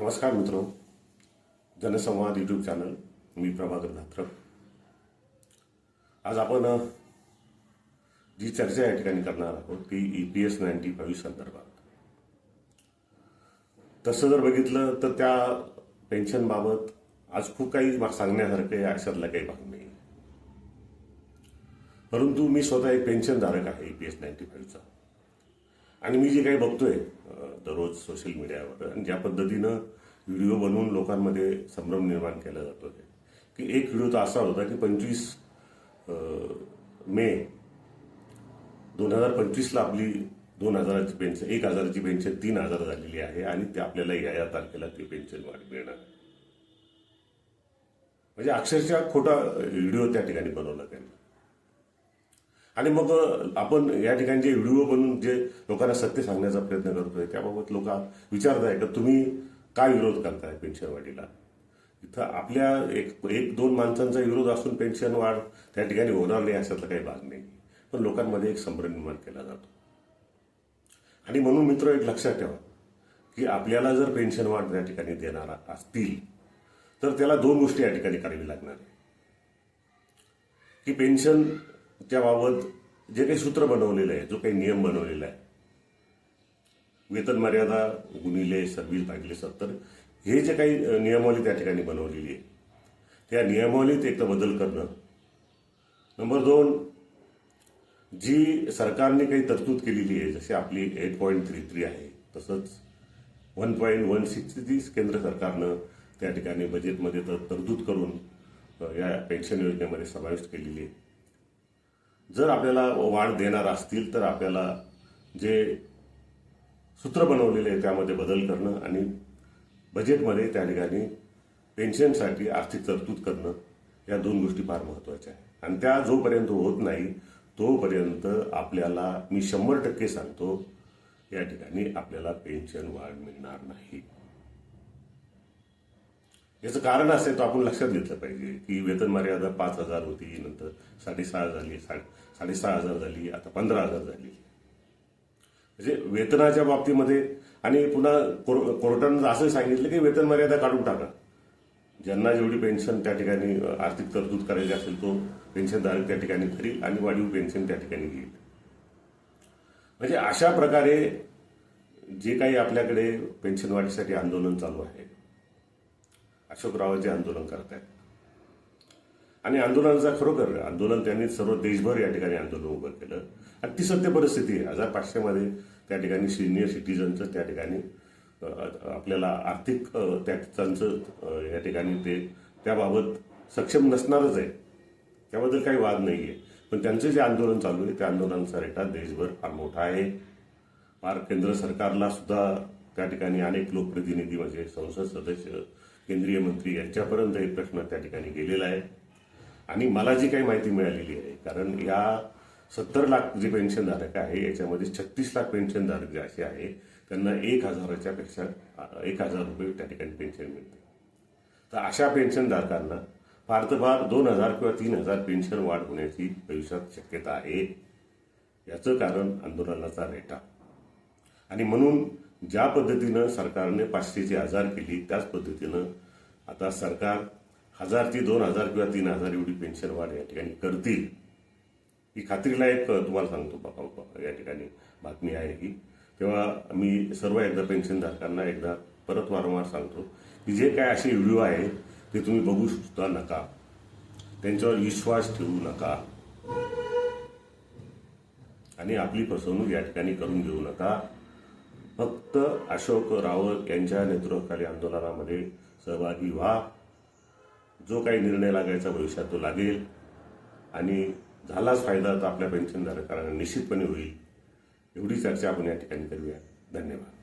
नमस्कार मित्रो जनसंवाद यूट्यूब चॅनल मी प्रभाकर धात्रक. आज आपण जी चर्चा या ठिकाणी करणार आहोत ती E P S ninety five संदर्भात तसं जर बघितलं तर त्या पेन्शनबाबत आज खूप काही सांगण्यासारखं आहे अशातला काही भाग नाही. परंतु मी स्वतः एक पेन्शनधारक आहे ई पी एस नाईन्टी फाईव्हचा आणि मी जे काही बघतोय दररोज सोशल मीडियावर आणि ज्या पद्धतीनं व्हिडिओ बनवून लोकांमध्ये संभ्रम निर्माण केला जातो की एक व्हिडिओ तर असा होता की पंचवीस मे दोन हजार पंचवीसला आपली दोन हजाराची पेन्शन एक हजाराची पेन्शन तीन हजार झालेली आहे आणि ते आपल्याला या या तारखेला ती पेन्शन वाढ मिळणार. म्हणजे अक्षरशः खोटा व्हिडिओ त्या ठिकाणी बनवला त्यांनी. आणि मग आपण या ठिकाणी जे व्हिडिओ बनवून जे लोकांना सत्य सांगण्याचा प्रयत्न करतोय त्याबाबत लोक विचारत आहे का तुम्ही काय विरोध करताय पेन्शनवाढीला इथं आपल्या एक एक दोन माणसांचा विरोध असून पेन्शन वाढ त्या ठिकाणी होणार नाही अशातला काही भाग नाही. पण लोकांमध्ये एक संभ्रम निर्माण केला जातो. आणि म्हणून मित्र एक लक्षात ठेवा की आपल्याला जर पेन्शन वाढ त्या ठिकाणी देणार असतील तर त्याला दोन गोष्टी या ठिकाणी करावी लागणार आहे. की पेन्शन बाबत जे काही सूत्र बनवलेलं आहे जो काही नियम बनवलेला आहे वेतन मर्यादा गुणिले सर्व्हिस भागिले सत्तर हे जे काही नियमावली त्या ठिकाणी बनवलेली आहे. त्या नियमावलीत एक तर बदल करणं. नंबर दोन जी सरकारने काही तरतूद केलेली आहे जशी आपली एट पॉईंट थ्री थ्री आहे तसंच वन पॉईंट वन सिक्स तीस केंद्र सरकारनं त्या ठिकाणी बजेटमध्ये तर तरतूद करून या पेन्शन योजनेमध्ये समाविष्ट केलेली आहे. जर आपल्याला वाढ देणार असतील तर आपल्याला जे सूत्र बनवलेले आहे त्यामध्ये बदल करणं आणि बजेटमध्ये त्या ठिकाणी पेन्शनसाठी आर्थिक तरतूद करणं या दोन गोष्टी फार महत्त्वाच्या आहेत. आणि त्या जोपर्यंत होत नाही तोपर्यंत आपल्याला मी शंभर टक्के सांगतो या ठिकाणी आपल्याला पेन्शन वाढ मिळणार नाही. याचं कारण असेल तर आपण लक्षात घेतलं पाहिजे की वेतन मर्यादा पाच हजार होती नंतर साडेसहा झाली सा- साडेसहा हजार झाली आता पंधरा हजार झाली. म्हणजे वेतनाच्या बाबतीमध्ये आणि पुन्हा कोर- कोर्टानं असं सांगितलं की वेतन मर्यादा काढून टाका. ज्यांना जेवढी पेन्शन त्या ठिकाणी आर्थिक तरतूद करायची असेल तो पेन्शनधारक त्या ठिकाणी करील आणि वाढीव पेन्शन त्या ठिकाणी घेईल. म्हणजे अशा प्रकारे जे काही आपल्याकडे पेन्शन वाढीसाठी आंदोलन चालू आहे अशोकरावांचे आंदोलन करत आहेत आणि आंदोलनाचा खरोखर आंदोलन त्यांनी सर्व देशभर या ठिकाणी आंदोलन उभं केलं. आणि ती सत्य परिस्थिती आहे. हजार पाचशेमध्ये त्या ठिकाणी सिनियर सिटीजनचं त्या ठिकाणी आपल्याला आर्थिक त्या त्यांचं या ठिकाणी ते त्याबाबत सक्षम नसणारच आहे. त्याबद्दल काही वाद नाही आहे पण त्यांचं जे आंदोलन चालू आहे त्या आंदोलनाचा रेटा देशभर फार मोठा आहे. फार केंद्र सरकारला सुद्धा त्या ठिकाणी अनेक लोकप्रतिनिधी म्हणजे संसद सदस्य केंद्रीय मंत्री यांच्यापर्यंत एक प्रश्न त्या ठिकाणी गेलेला आहे. आणि मला जी काही माहिती मिळालेली आहे कारण या सत्तर लाख जे पेन्शनधारक आहे याच्यामध्ये छत्तीस लाख पेन्शनधारक जे असे आहे त्यांना एक हजाराच्या पेक्षा एक हजार रुपये त्या ठिकाणी पेन्शन मिळते. तर अशा पेन्शनधारकांना फार तर फार दोन हजार किंवा तीन हजार पेन्शन वाढ होण्याची भविष्यात शक्यता आहे. याचं कारण आंदोलनाचा रेटा. आणि म्हणून ज्या पद्धतीनं सरकारने पाचशेची हजार केली त्याच पद्धतीनं आता सरकार हजार ते दोन हजार किंवा तीन हजार एवढी पेन्शन वाढ या ठिकाणी करतील ही खात्रीला एक तुम्हाला सांगतो बाबा या ठिकाणी बातमी आहे ही. तेव्हा मी सर्व एकदा पेन्शनधारकांना एकदा परत वारंवार सांगतो की जे काय असे व्हिडिओ आहे ते तुम्ही बघू सुद्धा नका. त्यांच्यावर विश्वास ठेवू नका. आणि आपली फसवणूक या ठिकाणी करून घेऊ नका. फक्त अशोक रावत यांच्या नेतृत्वाखाली आंदोलनामध्ये सहभागी व्हा. जो काही निर्णय लागायचा भविष्यात तो लागेल. आणि झालाच फायदा तर आपल्या पेन्शनधारकांना निश्चितपणे होईल. एवढी चर्चा आपण या ठिकाणी करूया. धन्यवाद.